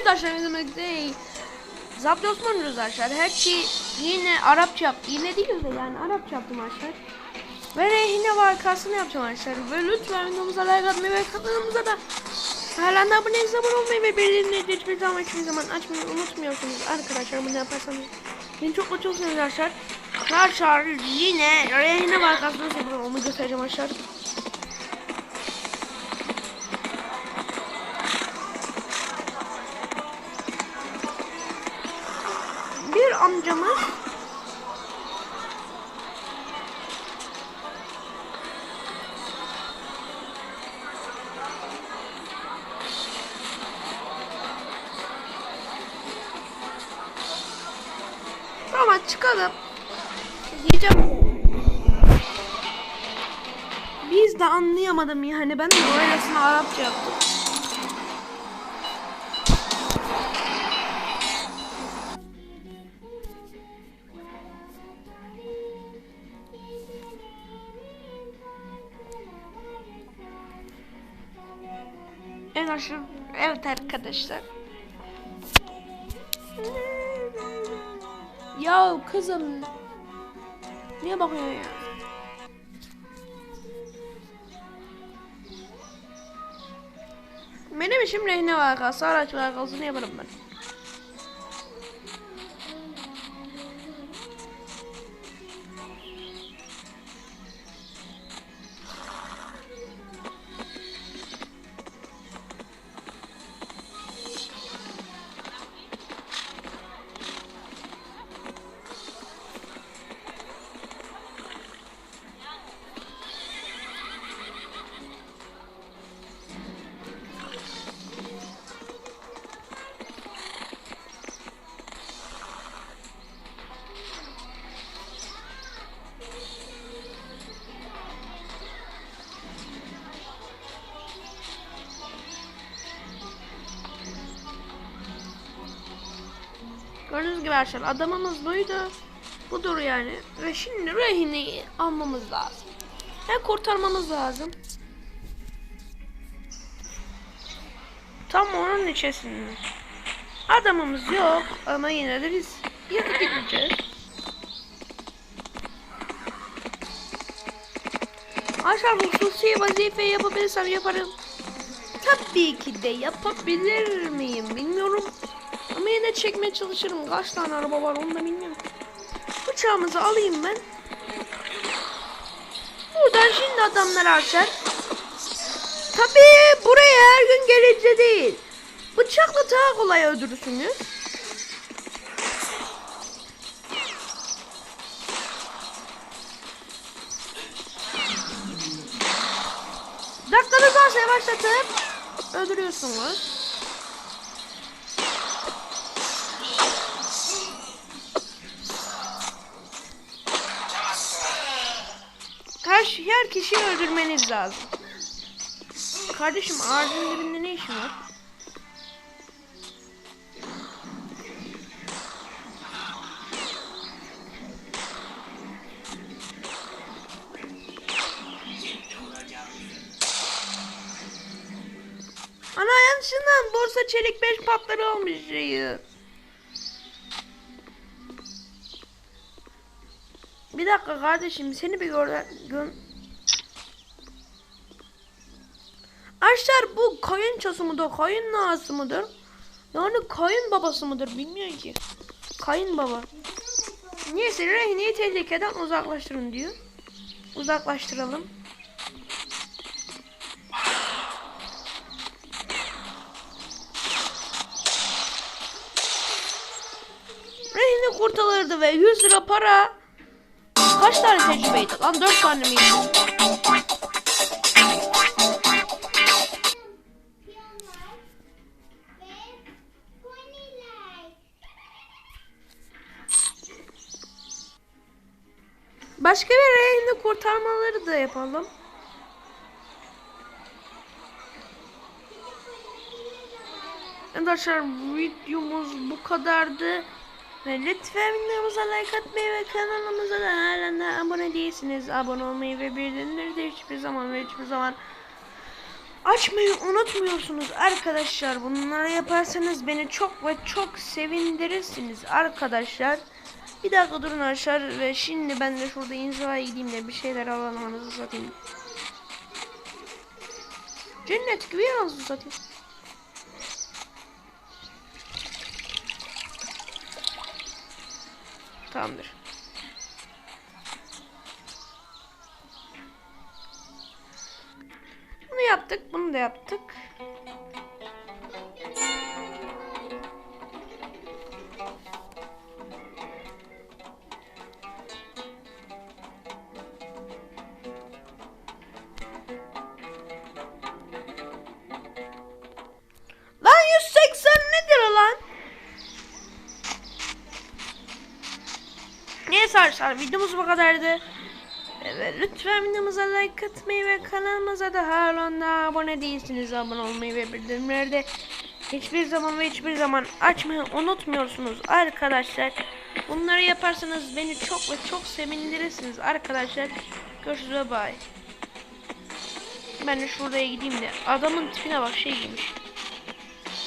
arkadaşlar bizim değil. Zapt Osman arkadaşlar. Her şey yine Arapça yaptı. Yine değil de yani Arapça yaptım arkadaşlar. Ve rehine vakasını yapacağım arkadaşlar. Ve lütfen videomuza like atmayı ve kanalımıza da hala da abone abone olmayı ve bildirimleri hiçbir zaman hiçbir zaman açmayı unutmuyorsunuz arkadaşlar. Bunu yaparsanız beni çok mutlu olursunuz arkadaşlar. Arkadaşlar yine rehine vakasını yapıyorum. Onu göstereceğim arkadaşlar. Bir amcamız Tamam çıkalım. Diyeceğim. Biz de anlayamadım yani ben de böylesine Arapça yaptım. Arkadaşlar, evet arkadaşlar. Ya kızım. Niye bakıyorsun ya? Benim işim rehine vakası, araç vakasını yaparım ben. Gördüğünüz gibi arkadaşlar adamımız buydu. Budur yani. Ve şimdi rehineyi almamız lazım. Ve kurtarmamız lazım. Tam onun içerisinde. Adamımız yok ama yine de biz yakıp gideceğiz. Aşağı hususi vazife yapabilirsem yaparım. Tabii ki de yapabilir miyim bilmiyorum. Ama yine çekmeye çalışırım. Kaç tane araba var onu da bilmiyorum. Bıçağımızı alayım ben. Buradan şimdi adamlar açar. Tabii buraya her gün gelince değil. Bıçakla daha kolay öldürürsünüz. Dakikanız varsa yavaşlatıp öldürüyorsunuz. Karşı her kişiyi öldürmeniz lazım. Kardeşim ağacın dibinde ne işin var? Ana yanlışından borsa çelik 5 patları olmuş şeyi. Bir dakika kardeşim seni bir gör... gö- Arkadaşlar bu kayınçosu mudur, kayın nası mıdır? Yani kayın babası mıdır bilmiyorum ki. Kayın baba. Neyse rehineyi tehlikeden uzaklaştırın diyor. Uzaklaştıralım. Rehine kurtarılırdı ve 100 lira para. Kaç tane tecrübeydi? Lan 4 tane miydi? Başka bir rehine kurtarmaları da yapalım. Arkadaşlar videomuz bu kadardı. Ve lütfen videomuza like atmayı ve kanalımıza da hala abone değilsiniz. Abone olmayı ve bildirimleri de hiçbir zaman ve hiçbir zaman açmayı unutmuyorsunuz arkadaşlar. Bunları yaparsanız beni çok ve çok sevindirirsiniz arkadaşlar. Bir dakika durun arkadaşlar ve şimdi ben de şurada inzivaya gideyim de bir şeyler alalım anasını satayım. Cennet gibi anasını satayım. Tamamdır. Bunu yaptık, bunu da yaptık. Arkadaşlar videomuz bu kadardı. Evet, lütfen videomuza like atmayı ve kanalımıza da hala abone değilsiniz abone olmayı ve bildirimleri de hiçbir zaman ve hiçbir zaman açmayı unutmuyorsunuz arkadaşlar. Bunları yaparsanız beni çok ve çok sevindirirsiniz arkadaşlar. Görüşürüz bye. Ben de şuraya gideyim de adamın tipine bak şey giymiş.